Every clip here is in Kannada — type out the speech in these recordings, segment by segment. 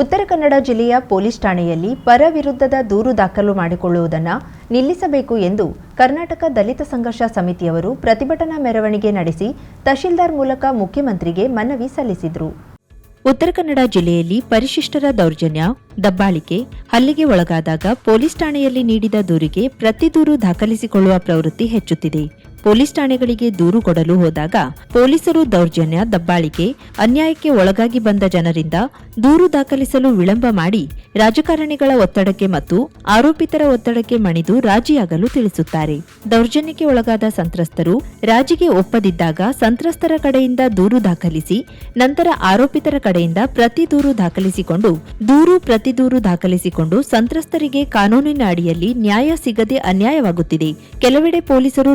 ಉತ್ತರ ಕನ್ನಡ ಜಿಲ್ಲೆಯ ಪೊಲೀಸ್ ಠಾಣೆಯಲ್ಲಿ ಪರ ವಿರುದ್ಧದ ದೂರು ದಾಖಲು ಮಾಡಿಕೊಳ್ಳುವುದನ್ನು ನಿಲ್ಲಿಸಬೇಕು ಎಂದು ಕರ್ನಾಟಕ ದಲಿತ ಸಂಘರ್ಷ ಸಮಿತಿಯವರು ಪ್ರತಿಭಟನಾ ಮೆರವಣಿಗೆ ನಡೆಸಿ ತಹಶೀಲ್ದಾರ್ ಮೂಲಕ ಮುಖ್ಯಮಂತ್ರಿಗೆ ಮನವಿ ಸಲ್ಲಿಸಿದರು. ಉತ್ತರ ಕನ್ನಡ ಜಿಲ್ಲೆಯಲ್ಲಿ ಪರಿಶಿಷ್ಟರ ದೌರ್ಜನ್ಯ, ದಬ್ಬಾಳಿಕೆ, ಹಲ್ಲಿಗೆ ಒಳಗಾದಾಗ ಪೊಲೀಸ್ ಠಾಣೆಯಲ್ಲಿ ನೀಡಿದ ದೂರಿಗೆ ಪ್ರತಿ ದೂರು ದಾಖಲಿಸಿಕೊಳ್ಳುವ ಪ್ರವೃತ್ತಿ ಹೆಚ್ಚುತ್ತಿದೆ. ಪೊಲೀಸ್ ಠಾಣೆಗಳಿಗೆ ದೂರು ಕೊಡಲು ಹೋದಾಗ ಪೊಲೀಸರು ದೌರ್ಜನ್ಯ, ದಬ್ಬಾಳಿಕೆ, ಅನ್ಯಾಯಕ್ಕೆ ಒಳಗಾಗಿ ಬಂದ ಜನರಿಂದ ದೂರು ದಾಖಲಿಸಲು ವಿಳಂಬ ಮಾಡಿ ರಾಜಕಾರಣಿಗಳ ಒತ್ತಡಕ್ಕೆ ಮತ್ತು ಆರೋಪಿತರ ಒತ್ತಡಕ್ಕೆ ಮಣಿದು ರಾಜಿಯಾಗಲು ತಿಳಿಸುತ್ತಾರೆ. ದೌರ್ಜನ್ಯಕ್ಕೆ ಒಳಗಾದ ಸಂತ್ರಸ್ತರು ರಾಜಿಗೆ ಒಪ್ಪದಿದ್ದಾಗ ಸಂತ್ರಸ್ತರ ಕಡೆಯಿಂದ ದೂರು ದಾಖಲಿಸಿ, ನಂತರ ಆರೋಪಿತರ ಕಡೆಯಿಂದ ಪ್ರತಿ ದೂರು ದಾಖಲಿಸಿಕೊಂಡು, ದೂರು ಪ್ರತಿ ದೂರು ದಾಖಲಿಸಿಕೊಂಡು ಸಂತ್ರಸ್ತರಿಗೆ ಕಾನೂನಿನ ಅಡಿಯಲ್ಲಿ ನ್ಯಾಯ ಸಿಗದೆ ಅನ್ಯಾಯವಾಗುತ್ತಿದೆ. ಕೆಲವೆಡೆ ಪೊಲೀಸರು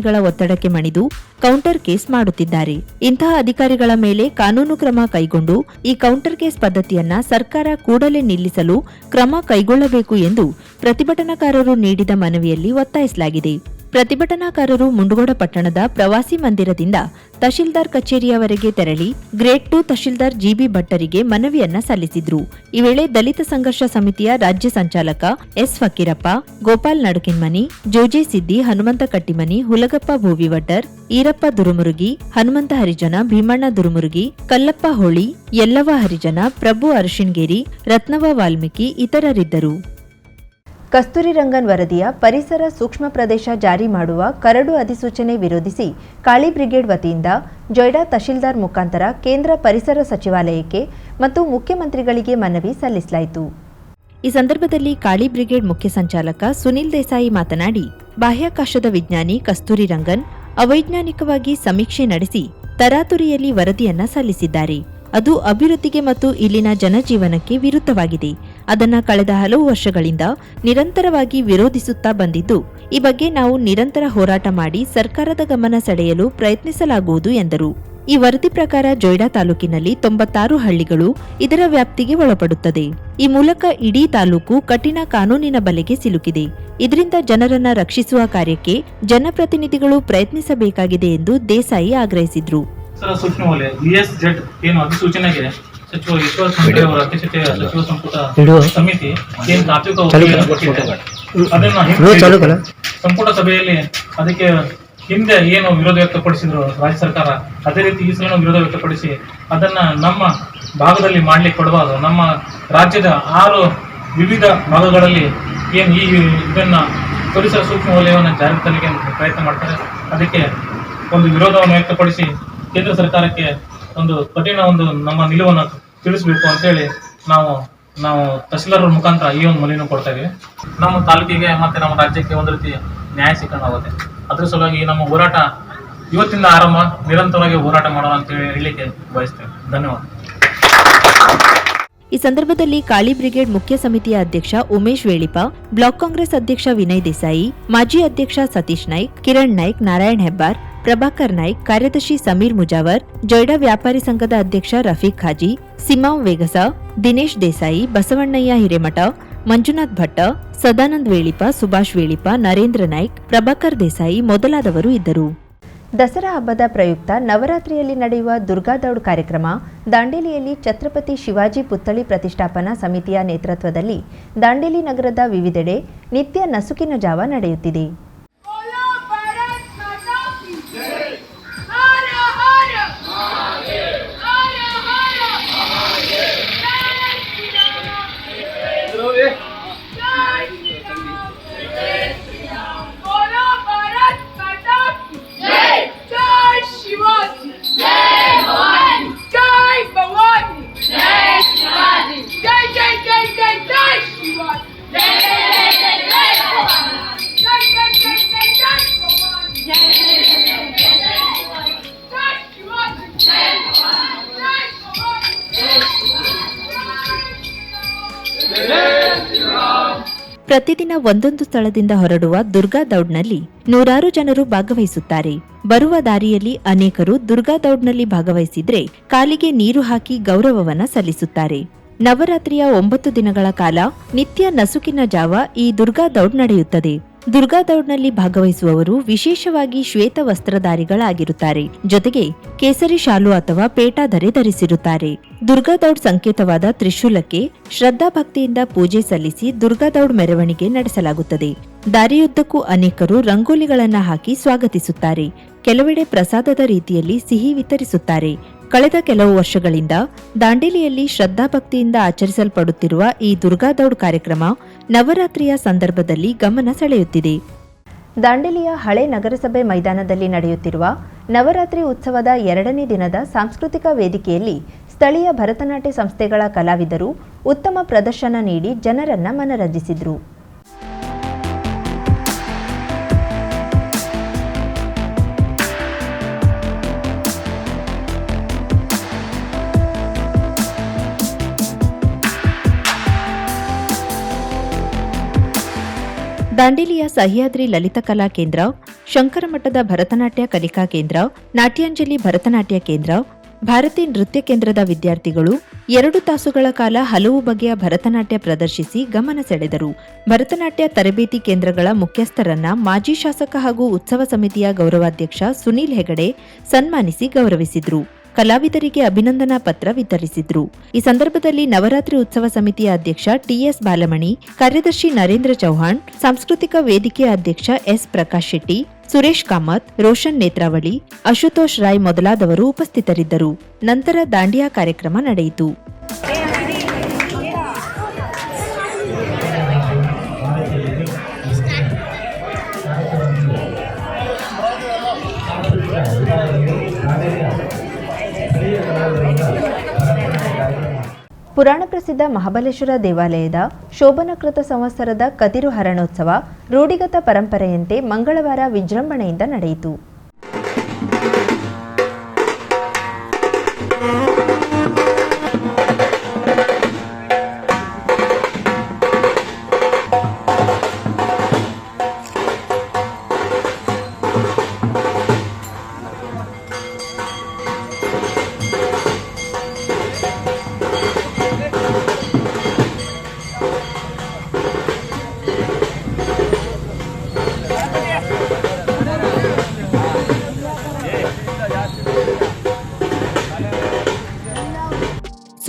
ರಾಜಕಾರಣಿಗಳ ಒತ್ತಡಕ್ಕೆ ಮಣಿದು ಕೌಂಟರ್ ಕೇಸ್ ಮಾಡುತ್ತಿದ್ದಾರೆ. ಇಂತಹ ಅಧಿಕಾರಿಗಳ ಮೇಲೆ ಕಾನೂನು ಕ್ರಮ ಕೈಗೊಂಡು ಈ ಕೌಂಟರ್ ಕೇಸ್ ಪದ್ಧತಿಯನ್ನ ಸರ್ಕಾರ ಕೂಡಲೇ ನಿಲ್ಲಿಸಲು ಕ್ರಮ ಕೈಗೊಳ್ಳಬೇಕು ಎಂದು ಪ್ರತಿಭಟನಾಕಾರರು ನೀಡಿದ ಮನವಿಯಲ್ಲಿ ಒತ್ತಾಯಿಸಲಾಗಿದೆ. ಪ್ರತಿಭಟನಾಕಾರರು ಮುಂಡಗೋಡ ಪಟ್ಟಣದ ಪ್ರವಾಸಿ ಮಂದಿರದಿಂದ ತಹಶೀಲ್ದಾರ್ ಕಚೇರಿಯವರೆಗೆ ತೆರಳಿ ಗ್ರೇಡ್ ಟು ತಹಶೀಲ್ದಾರ್ ಜಿಬಿ ಭಟ್ಟರಿಗೆ ಮನವಿಯನ್ನ ಸಲ್ಲಿಸಿದ್ರು. ಈ ವೇಳೆ ದಲಿತ ಸಂಘರ್ಷ ಸಮಿತಿಯ ರಾಜ್ಯ ಸಂಚಾಲಕ ಎಸ್ ಫಕೀರಪ್ಪ, ಗೋಪಾಲ್ ನಡುಕಿನ್ಮನಿ, ಜೋಜೆ ಸಿದ್ದಿ, ಹನುಮಂತ ಕಟ್ಟಿಮನಿ, ಹುಲಗಪ್ಪ ಭೂವಿವಡ್ಡರ್ ಈರಪ್ಪ ದುರುಮುರುಗಿ, ಹನುಮಂತ ಹರಿಜನ, ಭೀಮಣ್ಣ ದುರುಮುರುಗಿ, ಕಲ್ಲಪ್ಪ ಹೋಳಿ ಯಲ್ಲವ ಹರಿಜನ, ಪ್ರಭು ಅರಶಿನ್ಗೇರಿ ರತ್ನವ ವಾಲ್ಮೀಕಿ ಇತರರಿದ್ದರು. ಕಸ್ತೂರಿ ರಂಗನ್ ವರದಿಯ ಪರಿಸರ ಸೂಕ್ಷ್ಮ ಪ್ರದೇಶ ಜಾರಿ ಮಾಡುವ ಕರಡು ಅಧಿಸೂಚನೆ ವಿರೋಧಿಸಿ ಕಾಳಿ ಬ್ರಿಗೇಡ್ ವತಿಯಿಂದ ಜೊಯ್ಡಾ ತಹಶೀಲ್ದಾರ್ ಮುಖಾಂತರ ಕೇಂದ್ರ ಪರಿಸರ ಸಚಿವಾಲಯಕ್ಕೆ ಮತ್ತು ಮುಖ್ಯಮಂತ್ರಿಗಳಿಗೆ ಮನವಿ ಸಲ್ಲಿಸಲಾಯಿತು. ಈ ಸಂದರ್ಭದಲ್ಲಿ ಕಾಳಿ ಬ್ರಿಗೇಡ್ ಮುಖ್ಯ ಸಂಚಾಲಕ ಸುನಿಲ್ ದೇಸಾಯಿ ಮಾತನಾಡಿ, ಬಾಹ್ಯಾಕಾಶದ ವಿಜ್ಞಾನಿ ಕಸ್ತೂರಿ ರಂಗನ್ ಅವೈಜ್ಞಾನಿಕವಾಗಿ ಸಮೀಕ್ಷೆ ನಡೆಸಿ ತರಾತುರಿಯಲ್ಲಿ ವರದಿಯನ್ನ ಸಲ್ಲಿಸಿದ್ದಾರೆ. ಅದು ಅಭಿವೃದ್ಧಿಗೆ ಮತ್ತು ಇಲ್ಲಿನ ಜನಜೀವನಕ್ಕೆ ವಿರುದ್ಧವಾಗಿದೆ. ಅದನ್ನ ಕಳೆದ ಹಲವು ವರ್ಷಗಳಿಂದ ನಿರಂತರವಾಗಿ ವಿರೋಧಿಸುತ್ತಾ ಬಂದಿದ್ದು, ಈ ಬಗ್ಗೆ ನಾವು ನಿರಂತರ ಹೋರಾಟ ಮಾಡಿ ಸರ್ಕಾರದ ಗಮನ ಸೆಳೆಯಲು ಪ್ರಯತ್ನಿಸಲಾಗುವುದು ಎಂದರು. ಈ ವರದಿ ಪ್ರಕಾರ ಜೊಯ್ಡಾ ತಾಲೂಕಿನಲ್ಲಿ ತೊಂಬತ್ತಾರು ಹಳ್ಳಿಗಳು ಇದರ ವ್ಯಾಪ್ತಿಗೆ ಒಳಪಡುತ್ತದೆ. ಈ ಮೂಲಕ ಇಡೀ ತಾಲೂಕು ಕಠಿಣ ಕಾನೂನಿನ ಬಲೆಗೆ ಸಿಲುಕಿದೆ. ಇದರಿಂದ ಜನರನ್ನ ರಕ್ಷಿಸುವ ಕಾರ್ಯಕ್ಕೆ ಜನಪ್ರತಿನಿಧಿಗಳು ಪ್ರಯತ್ನಿಸಬೇಕಾಗಿದೆ ಎಂದು ದೇಸಾಯಿ ಆಗ್ರಹಿಸಿದ್ರು. ಸಚಿವ ಈಶ್ವರ ಖಂಡ್ರೆ ಅವರ ಅಧ್ಯಕ್ಷತೆಯ ಸಚಿವ ಸಂಪುಟ ಸಮಿತಿ ಏನು ತಾತ್ವಿಕ ಚಾಲು. ಒಪ್ಪಿಗೆಯನ್ನು ಕರ. ಕೊಟ್ಟಿದೆ ಅದನ್ನ ಇಡು, ಸಂಪುಟ ಸಭೆಯಲ್ಲಿ ಅದಕ್ಕೆ ಹಿಂದೆ ಏನು ವಿರೋಧ ವ್ಯಕ್ತಪಡಿಸಿದ್ರು ರಾಜ್ಯ ಸರ್ಕಾರ ಅದೇ ರೀತಿ ಈ ಸಲ ವಿರೋಧ ವ್ಯಕ್ತಪಡಿಸಿ ಅದನ್ನ ನಮ್ಮ ಭಾಗದಲ್ಲಿ ಮಾಡ್ಲಿಕ್ಕೆ ಕೊಡಬಾರ್ದು. ನಮ್ಮ ರಾಜ್ಯದ ಆರು ವಿವಿಧ ಭಾಗಗಳಲ್ಲಿ ಏನು ಈ ಇದನ್ನ ಪರಿಸರ ಸೂಕ್ಷ್ಮ ವಲಯವನ್ನು ಜಾರಿಗೆ ತರಲಿಕ್ಕೆ ಪ್ರಯತ್ನ ಮಾಡ್ತಾರೆ. ಅದಕ್ಕೆ ಒಂದು ವಿರೋಧವನ್ನು ವ್ಯಕ್ತಪಡಿಸಿ ಕೇಂದ್ರ ಸರ್ಕಾರಕ್ಕೆ ಒಂದು ಕಠಿಣ ಒಂದು ನಮ್ಮ ನಿಲುವನ್ನು ತಿಳಿಸಬೇಕು ಅಂತೇಳಿ ನಾವು ನಾವು ತಹಸೀಲ್ದಾರರ ಮುಖಾಂತರ ಈ ಒಂದು ಮನವಿಯನ್ನು ಕೊಡ್ತಾ ಇದ್ದೀವಿ. ನಮ್ಮ ತಾಲೂಕಿಗೆ ಮತ್ತೆ ನಮ್ಮ ರಾಜ್ಯಕ್ಕೆ ಒಂದು ರೀತಿ ನ್ಯಾಯ ಸಿಕ್ಕಂಗಾಗುತ್ತೆ. ಅದ್ರ ಸಲುವಾಗಿ ನಮ್ಮ ಹೋರಾಟ ಇವತ್ತಿಂದ ಆರಂಭ, ನಿರಂತರವಾಗಿ ಹೋರಾಟ ಮಾಡೋಣ ಅಂತ ಹೇಳಿ ಹೇಳಲಿಕ್ಕೆ ಬಯಸ್ತೇವೆ ಧನ್ಯವಾದ. ಈ ಸಂದರ್ಭದಲ್ಲಿ ಕಾಳಿ ಬ್ರಿಗೇಡ್ ಮುಖ್ಯ ಸಮಿತಿಯ ಅಧ್ಯಕ್ಷ ಉಮೇಶ್ ವೇಳಿಪ ಬ್ಲಾಕ್ ಕಾಂಗ್ರೆಸ್ ಅಧ್ಯಕ್ಷ ವಿನಯ್ ದೇಸಾಯಿ, ಮಾಜಿ ಅಧ್ಯಕ್ಷ ಸತೀಶ್ ನಾಯ್ಕ್, ಕಿರಣ್ ನಾಯ್ಕ್, ನಾರಾಯಣ್ ಹೆಬ್ಬಾರ್ ಪ್ರಭಾಕರ್ ನಾಯ್ಕ್, ಕಾರ್ಯದರ್ಶಿ ಸಮೀರ್ ಮುಜಾವರ್, ಜೊಯ್ಡಾ ವ್ಯಾಪಾರಿ ಸಂಘದ ಅಧ್ಯಕ್ಷ ರಫೀಕ್ ಖಾಜಿ, ಸಿಮಾಂ ವೇಗಸ, ದಿನೇಶ್ ದೇಸಾಯಿ, ಬಸವಣ್ಣಯ್ಯ ಹಿರೇಮಠ, ಮಂಜುನಾಥ್ ಭಟ್ಟ, ಸದಾನಂದ್ ವೇಳಿಪ ಸುಭಾಷ್ ವೇಳಿಪ ನರೇಂದ್ರ ನಾಯ್ಕ್, ಪ್ರಭಾಕರ್ ದೇಸಾಯಿ ಮೊದಲಾದವರು ಇದ್ದರು. ದಸರಾ ಹಬ್ಬದ ಪ್ರಯುಕ್ತ ನವರಾತ್ರಿಯಲ್ಲಿ ನಡೆಯುವ ದುರ್ಗಾದೌಡ್ ಕಾರ್ಯಕ್ರಮ ದಾಂಡೇಲಿಯಲ್ಲಿ ಛತ್ರಪತಿ ಶಿವಾಜಿ ಪುತ್ಥಳಿ ಪ್ರತಿಷ್ಠಾಪನಾ ಸಮಿತಿಯ ನೇತೃತ್ವದಲ್ಲಿ ದಾಂಡೇಲಿ ನಗರದ ವಿವಿಧೆಡೆ ನಿತ್ಯ ನಸುಕಿನ ಜಾವ ನಡೆಯುತ್ತಿದೆ. ಪ್ರತಿದಿನ ಒಂದೊಂದು ಸ್ಥಳದಿಂದ ಹೊರಡುವ ದುರ್ಗಾ ದೌಡ್ನಲ್ಲಿ ನೂರಾರು ಜನರು ಭಾಗವಹಿಸುತ್ತಾರೆ. ಬರುವ ದಾರಿಯಲ್ಲಿ ಅನೇಕರು ದುರ್ಗಾ ದೌಡ್ನಲ್ಲಿ ಭಾಗವಹಿಸಿದ್ರೆ ಕಾಲಿಗೆ ನೀರು ಹಾಕಿ ಗೌರವವನ್ನ ಸಲ್ಲಿಸುತ್ತಾರೆ. ನವರಾತ್ರಿಯ ಒಂಬತ್ತು ದಿನಗಳ ಕಾಲ ನಿತ್ಯ ನಸುಕಿನ ಜಾವ ಈ ದುರ್ಗಾ ದೌಡ್ ನಡೆಯುತ್ತದೆ. ದುರ್ಗಾ ದೌಡ್ನಲ್ಲಿ ಭಾಗವಹಿಸುವವರು ವಿಶೇಷವಾಗಿ ಶ್ವೇತ ವಸ್ತ್ರಧಾರಿಗಳಾಗಿರುತ್ತಾರೆ ಜೊತೆಗೆ ಕೇಸರಿ ಶಾಲು ಅಥವಾ ಪೇಟಾದರೆ ಧರಿಸಿರುತ್ತಾರೆ. ದುರ್ಗಾ ದೌಡ್ ಸಂಕೇತವಾದ ತ್ರಿಶೂಲಕ್ಕೆ ಶ್ರದ್ಧಾಭಕ್ತಿಯಿಂದ ಪೂಜೆ ಸಲ್ಲಿಸಿ ದುರ್ಗಾ ದೌಡ್ ಮೆರವಣಿಗೆ ನಡೆಸಲಾಗುತ್ತದೆ. ದಾರಿಯುದ್ದಕ್ಕೂ ಅನೇಕರು ರಂಗೋಲಿಗಳನ್ನು ಹಾಕಿ ಸ್ವಾಗತಿಸುತ್ತಾರೆ. ಕೆಲವೆಡೆ ಪ್ರಸಾದದ ರೀತಿಯಲ್ಲಿ ಸಿಹಿ ವಿತರಿಸುತ್ತಾರೆ. ಕಳೆದ ಕೆಲವು ವರ್ಷಗಳಿಂದ ದಾಂಡೇಲಿಯಲ್ಲಿ ಶ್ರದ್ಧಾಭಕ್ತಿಯಿಂದ ಆಚರಿಸಲ್ಪಡುತ್ತಿರುವ ಈ ದುರ್ಗಾ ದೌಡ್ ಕಾರ್ಯಕ್ರಮ ನವರಾತ್ರಿಯ ಸಂದರ್ಭದಲ್ಲಿ ಗಮನ ಸೆಳೆಯುತ್ತಿದೆ. ದಾಂಡೇಲಿಯ ಹಳೆ ನಗರಸಭೆ ಮೈದಾನದಲ್ಲಿ ನಡೆಯುತ್ತಿರುವ ನವರಾತ್ರಿ ಉತ್ಸವದ ಎರಡನೇ ದಿನದ ಸಾಂಸ್ಕೃತಿಕ ವೇದಿಕೆಯಲ್ಲಿ ಸ್ಥಳೀಯ ಭರತನಾಟ್ಯ ಸಂಸ್ಥೆಗಳ ಕಲಾವಿದರು ಉತ್ತಮ ಪ್ರದರ್ಶನ ನೀಡಿ ಜನರನ್ನ ಮನರಂಜಿಸಿದ್ರು. ದಾಂಡೇಲಿಯ ಸಹ್ಯಾದ್ರಿ ಲಲಿತ ಕಲಾ ಕೇಂದ್ರ, ಶಂಕರಮಠದ ಭರತನಾಟ್ಯ ಕಲಿಕಾ ಕೇಂದ್ರ, ನಾಟ್ಯಾಂಜಲಿ ಭರತನಾಟ್ಯ ಕೇಂದ್ರ, ಭಾರತಿ ನೃತ್ಯ ಕೇಂದ್ರದ ವಿದ್ಯಾರ್ಥಿಗಳು ಎರಡು ತಾಸುಗಳ ಕಾಲ ಹಲವು ಬಗೆಯ ಭರತನಾಟ್ಯ ಪ್ರದರ್ಶಿಸಿ ಗಮನ ಸೆಳೆದರು. ಭರತನಾಟ್ಯ ತರಬೇತಿ ಕೇಂದ್ರಗಳ ಮುಖ್ಯಸ್ಥರನ್ನ ಮಾಜಿ ಶಾಸಕ ಹಾಗೂ ಉತ್ಸವ ಸಮಿತಿಯ ಗೌರವಾಧ್ಯಕ್ಷ ಸುನೀಲ್ ಹೆಗಡೆ ಸನ್ಮಾನಿಸಿ ಗೌರವಿಸಿದ್ರು. ಕಲಾವಿದರಿಗೆ ಅಭಿನಂದನಾ ಪತ್ರ ವಿತರಿಸಿದ್ರು. ಈ ಸಂದರ್ಭದಲ್ಲಿ ನವರಾತ್ರಿ ಉತ್ಸವ ಸಮಿತಿಯ ಅಧ್ಯಕ್ಷ ಟಿಎಸ್ ಬಾಲಮಣಿ, ಕಾರ್ಯದರ್ಶಿ ನರೇಂದ್ರ ಚೌಹಾಣ್, ಸಾಂಸ್ಕೃತಿಕ ವೇದಿಕೆ ಅಧ್ಯಕ್ಷ ಎಸ್. ಪ್ರಕಾಶ್ ಶೆಟ್ಟಿ, ಸುರೇಶ್ ಕಾಮತ್, ರೋಷನ್ ನೇತ್ರಾವಳಿ, ಅಶುತೋಷ್ ರಾಯ್ ಮೊದಲಾದವರು ಉಪಸ್ಥಿತರಿದ್ದರು. ನಂತರ ದಾಂಡಿಯಾ ಕಾರ್ಯಕ್ರಮ ನಡೆಯಿತು. ಪುರಾಣ ಪ್ರಸಿದ್ಧ ಮಹಾಬಲೇಶ್ವರ ದೇವಾಲಯದ ಶೋಭನಕೃತ ಸಂವತ್ಸರದ ಕದಿರು ಹರಣೋತ್ಸವ ರೂಢಿಗತ ಪರಂಪರೆಯಂತೆ ಮಂಗಳವಾರ ವಿಜೃಂಭಣೆಯಿಂದ ನಡೆಯಿತು.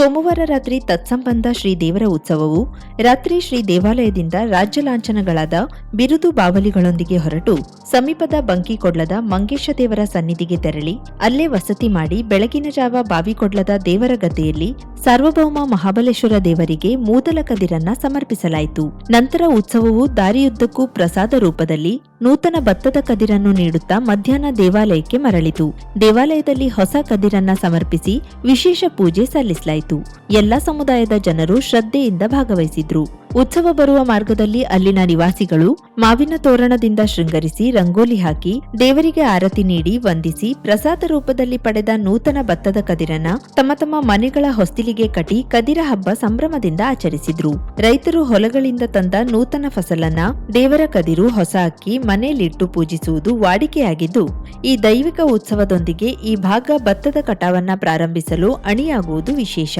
ಸೋಮವಾರ ರಾತ್ರಿ ತತ್ಸಂಬಂಧ ಶ್ರೀ ದೇವರ ಉತ್ಸವವು ರಾತ್ರಿ ಶ್ರೀ ದೇವಾಲಯದಿಂದ ರಾಜ್ಯ ಲಾಂಛನಗಳಾದ ಬಿರುದು ಬಾವಲಿಗಳೊಂದಿಗೆ ಹೊರಟು ಸಮೀಪದ ಬಂಕಿಕೊಡ್ಲದ ಮಂಗೇಶ ದೇವರ ಸನ್ನಿಧಿಗೆ ತೆರಳಿ ಅಲ್ಲೇ ವಸತಿ ಮಾಡಿ ಬೆಳಗಿನ ಜಾವ ಬಾವಿಕೊಡ್ಲದ ದೇವರ ಗದ್ದೆಯಲ್ಲಿ ಸಾರ್ವಭೌಮ ಮಹಾಬಲೇಶ್ವರ ದೇವರಿಗೆ ಮೂದಲ ಕದಿರನ್ನ ಸಮರ್ಪಿಸಲಾಯಿತು. ನಂತರ ಉತ್ಸವವು ದಾರಿಯುದ್ದಕ್ಕೂ ಪ್ರಸಾದ ರೂಪದಲ್ಲಿ ನೂತನ ಭತ್ತದ ಕದಿರನ್ನು ನೀಡುತ್ತಾ ಮಧ್ಯಾಹ್ನ ದೇವಾಲಯಕ್ಕೆ ಮರಳಿತು. ದೇವಾಲಯದಲ್ಲಿ ಹೊಸ ಕದಿರನ್ನ ಸಮರ್ಪಿಸಿ ವಿಶೇಷ ಪೂಜೆ ಸಲ್ಲಿಸಲಾಯಿತು. ಎಲ್ಲ ಸಮುದಾಯದ ಜನರು ಶ್ರದ್ಧೆಯಿಂದ ಭಾಗವಹಿಸಿದ್ರು. ಉತ್ಸವ ಬರುವ ಮಾರ್ಗದಲ್ಲಿ ಅಲ್ಲಿನ ನಿವಾಸಿಗಳು ಮಾವಿನ ತೋರಣದಿಂದ ಶೃಂಗರಿಸಿ ರಂಗೋಲಿ ಹಾಕಿ ದೇವರಿಗೆ ಆರತಿ ನೀಡಿ ವಂದಿಸಿ ಪ್ರಸಾದ ರೂಪದಲ್ಲಿ ಪಡೆದ ನೂತನ ಭತ್ತದ ಕದಿರನ ತಮ್ಮ ತಮ್ಮ ಮನೆಗಳ ಹೊಸ್ತಿಲಿಗೆ ಕಟ್ಟಿ ಕದಿರ ಹಬ್ಬ ಸಂಭ್ರಮದಿಂದ ಆಚರಿಸಿದ್ರು. ರೈತರು ಹೊಲಗಳಿಂದ ತಂದ ನೂತನ ಫಸಲನ್ನ ದೇವರ ಕದಿರು ಹೊಸ ಅಕ್ಕಿ, ಮನೆಯಲ್ಲಿಟ್ಟು ಪೂಜಿಸುವುದು ವಾಡಿಕೆಯಾಗಿದ್ದು, ಈ ದೈವಿಕ ಉತ್ಸವದೊಂದಿಗೆ ಈ ಭಾಗ ಭತ್ತದ ಕಟಾವನ್ನ ಪ್ರಾರಂಭಿಸಲು ಅಣಿಯಾಗುವುದು ವಿಶೇಷ.